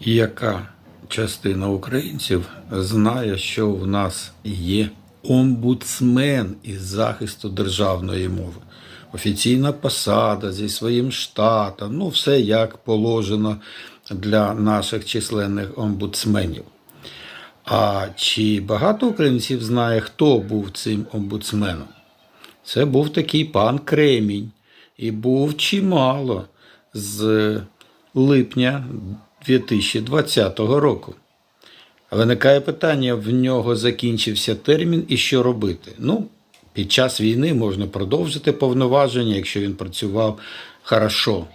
Яка частина українців знає, що в нас є омбудсмен із захисту державної мови? Офіційна посада зі своїм штатом, ну все як положено для наших численних омбудсменів. А чи багато українців знає, хто був цим омбудсменом? Це був такий пан Кремінь, і був чимало з липня 2020 року. Виникає питання: в нього закінчився термін, і що робити? Ну, під час війни можна продовжити повноваження, якщо він працював хорошо.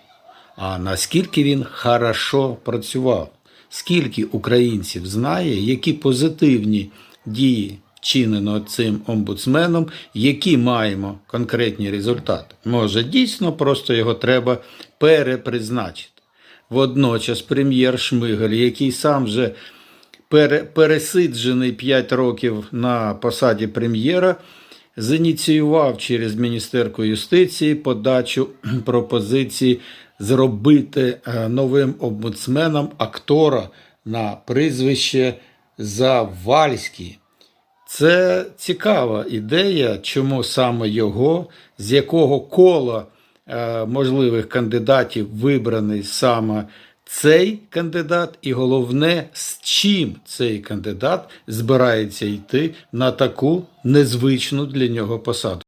А наскільки він хорошо працював? Скільки українців знає, які позитивні дії вчинено цим омбудсменом, які маємо конкретні результати? Може, дійсно просто його треба перепризначити. Водночас прем'єр Шмигаль, який сам вже пере, пересиджений 5 років на посаді прем'єра, зініціював через Міністерку юстиції подачу пропозиції зробити е, новим омбудсменом актора на прізвище Завальський. Це цікава ідея, чому саме його, з якого кола можливих кандидатів вибраний саме цей кандидат, і головне, з чим цей кандидат збирається йти на таку незвичну для нього посаду.